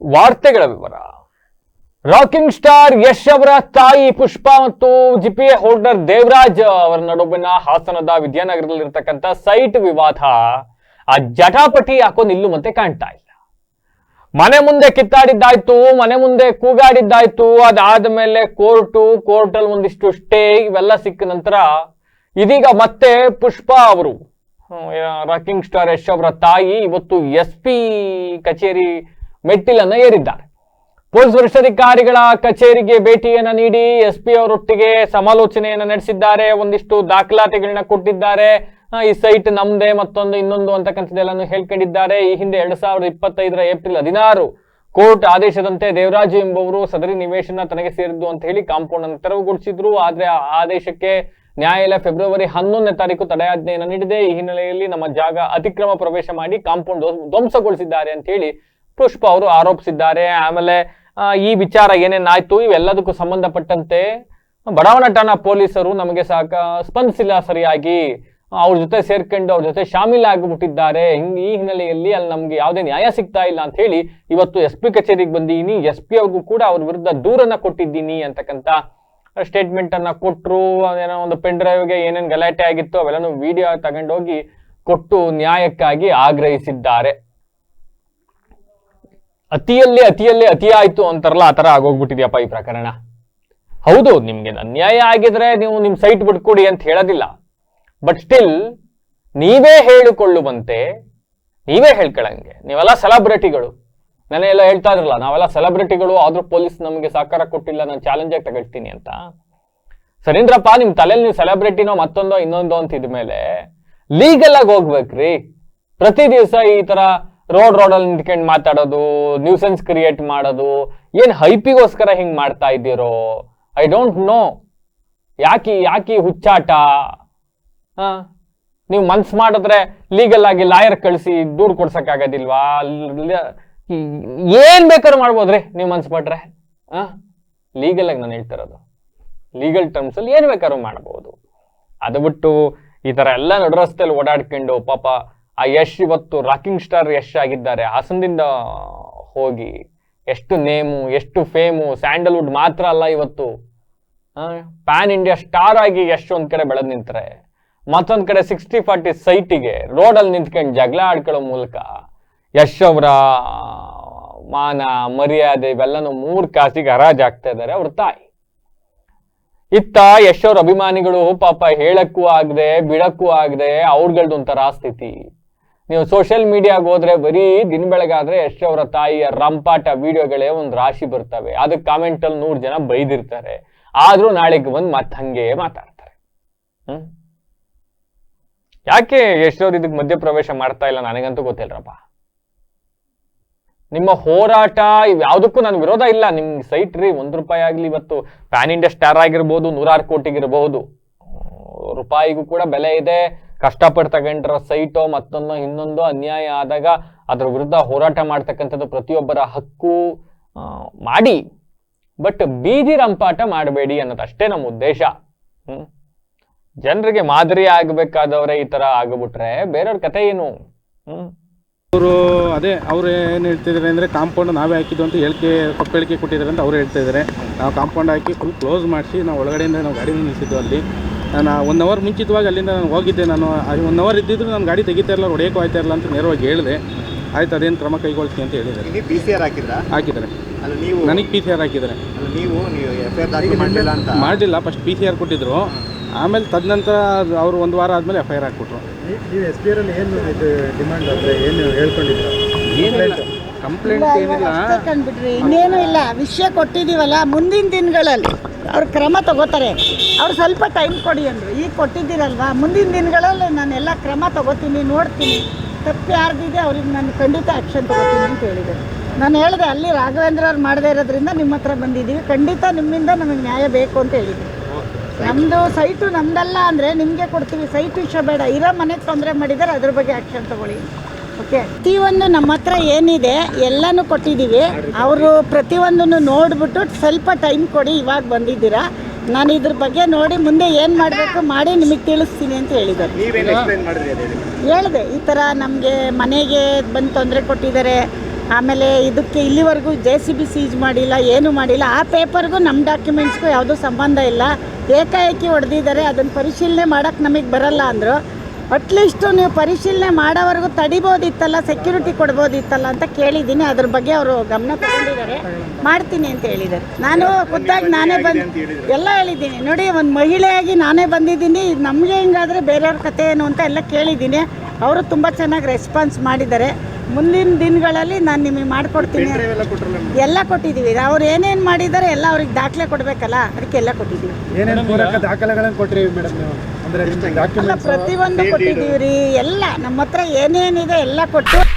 ವಾರ್ತೆಗಳ ವಿವರ. Rocking star Yash ಅವರ ತಾಯಿ ಪುಷ್ಪ ಮತ್ತು ಜಿಪಿಎ ಹೋಲ್ಡರ್ ದೇವರಾಜ್ ಅವರ ನಡುವಿನ ಹಾಸನದ ವಿದ್ಯಾನಗರದಲ್ಲಿರ್ತಕ್ಕಂಥ ಸೈಟ್ ವಿವಾದ ಆ ಜಟಾಪಟಿ ಯಾಕೋ ನಿಲ್ಲುವಂತೆ ಕಾಣ್ತಾ ಇಲ್ಲ. ಮನೆ ಮುಂದೆ ಕಿತ್ತಾಡಿದ್ದಾಯ್ತು, ಮನೆ ಮುಂದೆ ಕೂಗಾಡಿದ್ದಾಯ್ತು, ಅದಾದ ಮೇಲೆ ಕೋರ್ಟು ಕೋರ್ಟಲ್ಲಿ ಒಂದಿಷ್ಟು ಸ್ಟೇ ಇವೆಲ್ಲ ಸಿಕ್ಕ ನಂತರ ಇದೀಗ ಮತ್ತೆ ಪುಷ್ಪ ಅವರು ರಾಕಿಂಗ್ ಸ್ಟಾರ್ ಯಶ್ ಅವರ ತಾಯಿ, ಇವತ್ತು ಎಸ್ ಪಿ ಕಚೇರಿ ಮೆಟ್ಟಿಲನ್ನ ಏರಿದ್ದಾರೆ. ಪೊಲೀಸ್ ವರಿಷ್ಠಾಧಿಕಾರಿಗಳ ಕಚೇರಿಗೆ ಭೇಟಿಯನ್ನ ನೀಡಿ ಎಸ್ ಪಿ ಅವರೊಟ್ಟಿಗೆ ಸಮಾಲೋಚನೆಯನ್ನ ನಡೆಸಿದ್ದಾರೆ. ಒಂದಿಷ್ಟು ದಾಖಲಾತಿಗಳನ್ನ ಕೊಟ್ಟಿದ್ದಾರೆ. ಈ ಸೈಟ್ ನಮ್ದೇ, ಮತ್ತೊಂದು ಇನ್ನೊಂದು ಅಂತಕ್ಕಂಥದ್ದೆಲ್ಲನೂ ಹೇಳ್ಕೊಂಡಿದ್ದಾರೆ. ಈ ಹಿಂದೆ ಎರಡ್ ಸಾವಿರದ ಇಪ್ಪತ್ತೈದರ ಏಪ್ರಿಲ್ ಹದಿನಾರು ಕೋರ್ಟ್ ಆದೇಶದಂತೆ ದೇವರಾಜು ಎಂಬುವರು ಸದರಿ ನಿವೇಶನ ತನಗೆ ಸೇರಿದ್ದು ಅಂತ ಹೇಳಿ ಕಾಂಪೌಂಡ್ ಅನ್ನು ತೆರವುಗೊಳಿಸಿದ್ರು. ಆದ್ರೆ ಆ ಆದೇಶಕ್ಕೆ ನ್ಯಾಯಾಲಯ ಫೆಬ್ರವರಿ ಹನ್ನೊಂದನೇ ತಾರೀಕು ತಡೆಯಾಜ್ಞೆಯನ್ನು ನೀಡಿದೆ. ಈ ಹಿನ್ನೆಲೆಯಲ್ಲಿ ನಮ್ಮ ಜಾಗ ಅತಿಕ್ರಮ ಪ್ರವೇಶ ಮಾಡಿ ಕಾಂಪೌಂಡ್ ಧ್ವಂಸಗೊಳಿಸಿದ್ದಾರೆ ಅಂತ ಹೇಳಿ ಪುಷ್ಪ ಅವರು ಆರೋಪಿಸಿದ್ದಾರೆ. ಆಮೇಲೆ ಈ ವಿಚಾರ ಏನೇನಾಯ್ತು ಇವೆಲ್ಲದಕ್ಕೂ ಸಂಬಂಧಪಟ್ಟಂತೆ ಬಡಾವಣಾ ಠಾಣಾ ಪೊಲೀಸರು ನಮಗೆ ಸಾಕ, ಸ್ಪಂದಿಸಿಲ್ಲ ಸರಿಯಾಗಿ. ಅವ್ರ ಜೊತೆ ಸೇರ್ಕೊಂಡು ಅವ್ರ ಜೊತೆ ಶಾಮೀಲಾಗಿಬಿಟ್ಟಿದ್ದಾರೆ ಹಿಂಗ್, ಈ ಹಿನ್ನೆಲೆಯಲ್ಲಿ ಅಲ್ಲಿ ನಮ್ಗೆ ಯಾವುದೇ ನ್ಯಾಯ ಸಿಗ್ತಾ ಇಲ್ಲ ಅಂತ ಹೇಳಿ, ಇವತ್ತು ಎಸ್ ಪಿ ಕಚೇರಿಗೆ ಬಂದಿದ್ದೀನಿ ಎಸ್ ಪಿ ಅವ್ರಿಗೂ ಕೂಡ ಅವ್ರ ವಿರುದ್ಧ ದೂರನ್ನ ಕೊಟ್ಟಿದ್ದೀನಿ ಅಂತಕ್ಕಂಥ ಸ್ಟೇಟ್ಮೆಂಟ್ ಅನ್ನ ಕೊಟ್ಟರು ಏನೋ ಒಂದು ಪೆನ್ ಡ್ರೈವ್ಗೆ ಏನೇನು ಗಲಾಟೆ ಆಗಿತ್ತು, ಅವೆಲ್ಲನೂ ವಿಡಿಯೋ ತಗೊಂಡೋಗಿ ಕೊಟ್ಟು ನ್ಯಾಯಕ್ಕಾಗಿ ಆಗ್ರಹಿಸಿದ್ದಾರೆ. ಅತಿಯಲ್ಲಿ ಅತಿಯಲ್ಲಿ ಅತಿ ಆಯ್ತು ಅಂತಾರಲ್ಲ, ಆ ತರ ಆಗೋಗ್ಬಿಟ್ಟಿದ್ಯಪ್ಪ ಈ ಪ್ರಕರಣ. ಹೌದು, ನಿಮ್ಗೆ ಅನ್ಯಾಯ ಆಗಿದ್ರೆ ನೀವು ನಿಮ್ ಸೈಟ್ ಬಿಟ್ಕೊಡಿ ಅಂತ ಹೇಳೋದಿಲ್ಲ. ಬಟ್ ಸ್ಟಿಲ್ ನೀವೇ ಹೇಳಿಕೊಳ್ಳುವಂತೆ, ನೀವೇ ಹೇಳ್ಕೊಳಂಗೆ ನೀವೆಲ್ಲ ಸೆಲೆಬ್ರಿಟಿಗಳು ನಾನೇ ಎಲ್ಲ ಹೇಳ್ತಾ ಇದ್ರಲ್ಲ, ನಾವೆಲ್ಲ ಸೆಲೆಬ್ರಿಟಿಗಳು ಆದ್ರೂ ಪೊಲೀಸ್ ನಮಗೆ ಸಹಕಾರ ಕೊಟ್ಟಿಲ್ಲ, ನಾನು ಚಾಲೆಂಜ್ ಆಗಿ ತಗೊಳ್ತೀನಿ ಅಂತ. ಸರೀಂದ್ರಪ್ಪ, ನಿಮ್ ತಲೆಯಲ್ಲಿ ನೀವು ಸೆಲೆಬ್ರಿಟಿನೋ ಮತ್ತೊಂದೋ ಇನ್ನೊಂದೋ ಅಂತ ಇದ್ಮೇಲೆ ಲೀಗಲ್ ಆಗಿ ಹೋಗ್ಬೇಕ್ರಿ. ಪ್ರತಿ ದಿವಸ ಈ ತರ ರೋಡ್ ರೋಡಲ್ಲಿ ನಿಂತ್ಕೊಂಡು ಮಾತಾಡೋದು ನ್ಯೂಸೆನ್ಸ್ ಕ್ರಿಯೇಟ್ ಮಾಡೋದು, ಏನ್ ಹೈಪಿಗೋಸ್ಕರ ಹಿಂಗ್ ಮಾಡ್ತಾ ಇದ್ದೀರೋ? ಐ ಡೋಂಟ್ ನೋ ಯಾಕೆ ಯಾಕೆ ಹುಚ್ಚಾಟ? ನೀವು ಮನ್ಸು ಮಾಡಿದ್ರೆ ಲೀಗಲ್ ಆಗಿ ಲಾಯರ್ ಕಳಿಸಿ ದೂರು ಕೊಡ್ಸಕ್ಕಾಗೋದಿಲ್ವಾ? ಏನ್ ಬೇಕಾದ್ರೂ ಮಾಡ್ಬೋದ್ರಿ ನೀವು ಮನ್ಸು ಪಟ್ರೆ. ಹಾ? ಲೀಗಲ್ ಆಗಿ ನಾನು ಹೇಳ್ತಿರೋದು ಲೀಗಲ್ ಟರ್ಮ್ಸ್ ಅಲ್ಲಿ ಏನ್ ಬೇಕಾದ್ರೂ ಮಾಡ್ಬೋದು. ಅದು ಬಿಟ್ಟು ಈ ತರ ಎಲ್ಲ ನಡುರಸ್ತೆಯಲ್ಲಿ ಓಡಾಡ್ಕೊಂಡು ಪಾಪ ಆ ಯಶ್ ಇವತ್ತು ರಾಕಿಂಗ್ ಸ್ಟಾರ್ ಯಶ್ ಆಗಿದ್ದಾರೆ. ಹಾಸನದಿಂದ ಹೋಗಿ ಎಷ್ಟು ನೇಮು, ಎಷ್ಟು ಫೇಮು, ಸ್ಯಾಂಡಲ್ವುಡ್ ಮಾತ್ರ ಅಲ್ಲ ಇವತ್ತು. ಪ್ಯಾನ್ ಇಂಡಿಯಾ ಸ್ಟಾರ್ ಆಗಿ ಯಶ್ ಒಂದು ಕಡೆ ಬೆಳೆದು ನಿಂತರೆ. ಮತ್ತೊಂದು ಕಡೆ ಸಿಕ್ಸ್ಟಿ ಫಾರ್ಟಿ ಸೈಟಿಗೆ ರೋಡಲ್ಲಿ ನಿಂತ್ಕೊಂಡು ಜಗಳ ಆಡ್ಕೊಳ್ಳೋ ಮೂಲಕ ಯಶ್ ಅವರ ಮಾನ, ಮರ್ಯಾದೆ ಇವೆಲ್ಲನೂ ಮೂರು ಕಾಸಿಗೆ ಹರಾಜಾಗ್ತಾ ಇದ್ದಾರೆ ಅವ್ರ ತಾಯಿ. ಇತ್ತ ಯಶ್ ಅವ್ರ ಅಭಿಮಾನಿಗಳು ಪಾಪ ಹೇಳಕ್ಕೂ ಆಗದೆ, ಬಿಡಕ್ಕೂ ಆಗದೆ ಅವ್ರಗಳ್ದು ಒಂಥರ ಸ್ಥಿತಿ. ನೀವು ಸೋಷಿಯಲ್ ಮೀಡಿಯಾಗೆ ಹೋದ್ರೆ ಬರೀ ದಿನ ಬೆಳಗಾದ್ರೆ ಎಷ್ಟೋ ಅವರ ತಾಯಿಯ ರಂಪಾಟ ವಿಡಿಯೋಗಳೇ ಒಂದು ರಾಶಿ ಬರ್ತವೆ. ಅದಕ್ಕೆ ಕಾಮೆಂಟ್ ಅಲ್ಲಿ ನೂರು ಜನ ಬೈದಿರ್ತಾರೆ. ಆದ್ರೂ ನಾಳೆಗೆ ಬಂದು ಮತ್ತೆ ಹಂಗೆ ಮಾತಾಡ್ತಾರೆ. ಹ್ಮ್? ಯಾಕೆ ಅವ್ರು ಇದಕ್ಕೆ ಮಧ್ಯಪ್ರವೇಶ ಮಾಡ್ತಾ ಇಲ್ಲ ನನಗಂತೂ ಗೊತ್ತಿಲ್ಲರಪ್ಪ ನಿಮ್ಮ ಹೋರಾಟ ಇವ್ ಯಾವುದಕ್ಕೂ ನಾನು ವಿರೋಧ ಇಲ್ಲ. ನಿಮ್ ಸೈಟ್ ರೀ ಒಂದ್ ರೂಪಾಯಿ ಆಗ್ಲಿ ಇವತ್ತು ಪ್ಯಾನ್ ಇಂಡಿಯಾ ಸ್ಟಾರ್ ಆಗಿರ್ಬೋದು, ನೂರಾರು ಕೋಟಿಗಿರ್ಬಹುದು ರೂಪಾಯಿಗೂ ಕೂಡ ಬೆಲೆ ಇದೆ. ಕಷ್ಟಪಟ್ಟು ತಗೊಂಡಿರೋ ಸೈಟೋ ಮತ್ತೊಂದು ಇನ್ನೊಂದು ಅನ್ಯಾಯ ಆದಾಗ ಅದರ ವಿರುದ್ಧ ಹೋರಾಟ ಮಾಡ್ತಕ್ಕಂಥದ್ದು ಪ್ರತಿಯೊಬ್ಬರ ಹಕ್ಕು ಮಾಡಿ. ಬಟ್ ಬೀದಿ ರಂಪಾಟ ಮಾಡಬೇಡಿ ಅನ್ನೋದಷ್ಟೇ ನಮ್ಮ ಉದ್ದೇಶ. ಜನರಿಗೆ ಮಾದರಿ ಆಗಬೇಕಾದವ್ರೆ ಈ ತರ ಆಗಿಬಿಟ್ರೆ ಬೇರೆಯವ್ರ ಕತೆ ಏನು? ಅವರು ಅದೇ, ಅವ್ರು ಏನು ಹೇಳ್ತಿದ್ದಾರೆ ಅಂದರೆ ಕಾಂಪೌಂಡ್ ನಾವೇ ಹಾಕಿದ್ದು ಅಂತ ಹೇಳಿಕೆ ತಪ್ಪು ಹೇಳಿಕೆ ಕೊಟ್ಟಿದ್ದಾರೆ ಅಂತ ಅವ್ರು ಹೇಳ್ತಾ ಇದ್ದಾರೆ ನಾವು ಕಾಂಪೌಂಡ್ ಹಾಕಿ ಫುಲ್ ಕ್ಲೋಸ್ ಮಾಡಿಸಿ, ನಾವು ಒಳಗಡೆಯಿಂದ ನಾವು ಗಾಡಿ ನಿಲ್ಲಿಸಿದ್ದು ಅಲ್ಲಿ. ನಾನು ಒನ್ ಅವರ್ ಮುಂಚಿತವಾಗಿ ಅಲ್ಲಿಂದ ನಾನು ಹೋಗಿದ್ದೆ. ನಾನು ಒನ್ ಅವರ್ ಇದ್ದಿದ್ರು ನಾನು ಗಾಡಿ ತೆಗಿತಾ ಇರಲ್ಲ ಹೊಡೆಯೋಕ್ಕೂ ಆಯ್ತಾ ಇರಲ್ಲ ಅಂತ ನೇರವಾಗಿ ಹೇಳಿದೆ. ಆಯ್ತು ಅದೇನು ಕ್ರಮ ಕೈಗೊಳ್ತೀನಿ ಅಂತ ಹೇಳಿದ್ದಾರೆ. ನೀವು ಪಿ ಸಿ ಆರ್ ಹಾಕಿದ್ರಾ? ಹಾಕಿದ್ದಾರೆ. ಅಲ್ಲ ನೀವು ನನಗೆ ಪಿ ಸಿ ಆರ್ ಹಾಕಿದ್ದಾರೆ. ಅಲ್ಲ ನೀವು ನೀವು ಎಫ್ ಐ ಆರ್ ದಾಖಲು ಮಾಡಲಿಲ್ಲ. ಅಂತ? ಮಾಡಲಿಲ್ಲ ಫಸ್ಟ್ ಪಿ ಸಿ ಆರ್ ಕೊಟ್ಟಿದ್ರು. ಆಮೇಲೆ ತದನಂತರ ಅವರು ಒಂದು ವಾರ ಆದಮೇಲೆ ಎಫ್ ಐ ಆರ್ ಹಾಕ್ಬಿಟ್ರು. ನೀವು ಎಸ್ ಪಿ ಆರಲ್ಲಿ ಏನು ಇದು ಡಿಮಾಂಡ್ ಅಂದರೆ ಏನು ಹೇಳ್ಕೊಂಡಿದ್ರು ಏನಿಲ್ಲ. ಕಂಪ್ಲೇಂಟ್ ಏನಿಲ್ಲ. ಇನ್ನೇನು ಇಲ್ಲ. ವಿಷಯ ಕೊಟ್ಟಿದ್ದೀವಲ್ಲ ಮುಂದಿನ ದಿನಗಳಲ್ಲಿ ಅವ್ರು ಕ್ರಮ ತಗೋತಾರೆ. ಅವ್ರು ಸ್ವಲ್ಪ ಟೈಮ್ ಕೊಡಿ ಅಂದರು. ಈಗ ಕೊಟ್ಟಿದ್ದೀರಲ್ವಾ? ಮುಂದಿನ ದಿನಗಳಲ್ಲಿ ನಾನು ಎಲ್ಲ ಕ್ರಮ ತಗೋತೀನಿ ನೋಡ್ತೀನಿ. ತಪ್ಪು ಯಾರ್ದಿದೆ ಅವ್ರಿಗೆ ನಾನು ಖಂಡಿತ ಆ್ಯಕ್ಷನ್ ತಗೋತೀನಿ ಅಂತ ಹೇಳಿದ್ದಾರೆ ನಾನು ಹೇಳಿದೆ ಅಲ್ಲಿ ರಾಘವೇಂದ್ರ ಅವ್ರು ಮಾಡದೇ ಇರೋದ್ರಿಂದ ನಿಮ್ಮ ಹತ್ರ ಬಂದಿದ್ದೀವಿ. ಖಂಡಿತ ನಿಮ್ಮಿಂದ ನಮಗೆ ನ್ಯಾಯ ಬೇಕು ಅಂತ ಹೇಳಿದ್ವಿ ನಮ್ಮದು ಸೈಟು ನಮ್ದಲ್ಲ ಅಂದರೆ ನಿಮಗೆ ಕೊಡ್ತೀವಿ. ಸೈಟ್ ವಿಷಯ ಬೇಡ. ಇರೋ ಮನೆಗೆ ತೊಂದರೆ ಮಾಡಿದರೆ ಅದ್ರ ಬಗ್ಗೆ ಆ್ಯಕ್ಷನ್ ತಗೊಳ್ಳಿ. ಓಕೆ ಪ್ರತಿಯೊಂದು ನಮ್ಮ ಹತ್ರ ಏನಿದೆ ಎಲ್ಲನೂ ಕೊಟ್ಟಿದ್ದೀವಿ ಅವರು ಪ್ರತಿಯೊಂದನ್ನು ನೋಡಿಬಿಟ್ಟು ಸ್ವಲ್ಪ ಟೈಮ್ ಕೊಡಿ ಇವಾಗ ಬಂದಿದ್ದೀರಾ. ನಾನು ಇದ್ರ ಬಗ್ಗೆ ನೋಡಿ ಮುಂದೆ ಏನು ಮಾಡಬೇಕು ಮಾಡಿ ನಿಮಗೆ ತಿಳಿಸ್ತೀನಿ ಅಂತ ಹೇಳಿದ್ದಾರೆ. ಹೇಳಿದೆ ಈ ಥರ ನಮಗೆ ಮನೆಗೆ ಬಂದು ತೊಂದರೆ ಕೊಟ್ಟಿದ್ದಾರೆ. ಆಮೇಲೆ ಇದಕ್ಕೆ ಇಲ್ಲಿವರೆಗೂ ಜೆ ಸಿ ಬಿ ಸೀಜ್ ಮಾಡಿಲ್ಲ ಏನು ಮಾಡಿಲ್ಲ. ಆ ಪೇಪರ್ಗೂ ನಮ್ಮ ಡಾಕ್ಯುಮೆಂಟ್ಸ್ಗೂ ಯಾವುದೂ ಸಂಬಂಧ ಇಲ್ಲ. ಏಕಾಏಕಿ ಹೊಡೆದಿದ್ದಾರೆ ಅದನ್ನು ಪರಿಶೀಲನೆ ಮಾಡೋಕ್ಕೆ ನಮಗೆ ಬರಲ್ಲ ಅಂದರು. ಅಟ್ಲೀಸ್ಟು ನೀವು ಪರಿಶೀಲನೆ ಮಾಡೋವರೆಗೂ ತಡಿಬೋದಿತ್ತಲ್ಲ ಸೆಕ್ಯೂರಿಟಿ ಕೊಡ್ಬೋದಿತ್ತಲ್ಲ ಅಂತ ಕೇಳಿದ್ದೀನಿ. ಅದ್ರ ಬಗ್ಗೆ ಅವರು ಗಮನ ತಗೊಂಡಿದ್ದಾರೆ. ಮಾಡ್ತೀನಿ ಅಂತ ಹೇಳಿದ್ದಾರೆ. ನಾನು ಖುದ್ದಾಗಿ ನಾನೇ ಬಂದು ಎಲ್ಲ ಹೇಳಿದ್ದೀನಿ. ನೋಡಿ ಒಂದು ಮಹಿಳೆಯಾಗಿ ನಾನೇ ಬಂದಿದ್ದೀನಿ. ಇದು ನಮಗೆ ಹಿಂಗಾದರೆ ಬೇರೆಯವ್ರ ಕತೆ ಏನು ಅಂತ ಎಲ್ಲ ಕೇಳಿದ್ದೀನಿ. ಅವರು ತುಂಬ ಚೆನ್ನಾಗಿ ರೆಸ್ಪಾನ್ಸ್ ಮಾಡಿದ್ದಾರೆ. ಮುಂದಿನ ದಿನಗಳಲ್ಲಿ ನಾನು ನಿಮಗೆ ಮಾಡಿಕೊಡ್ತೀನಿ ಎಲ್ಲ ಕೊಟ್ಟಿದ್ದೀವಿ. ಅವ್ರು ಏನೇನು ಮಾಡಿದ್ದಾರೆ ಎಲ್ಲ ಅವ್ರಿಗೆ ದಾಖಲೆ ಕೊಡಬೇಕಲ್ಲ? ಅದಕ್ಕೆಲ್ಲ ಕೊಟ್ಟಿದ್ದೀವಿ. ದಾಖಲೆಗಳನ್ನು ಕೊಟ್ಟಿರಿ ಮೇಡಮ್ ಅಲ್ಲ ಪ್ರತಿಯೊಂದು ಕೊಟ್ಟಿದ್ದೀವಿ ರೀ ಎಲ್ಲ ನಮ್ಮ ಹತ್ರ ಏನೇನಿದೆ ಎಲ್ಲ ಕೊಟ್ಟು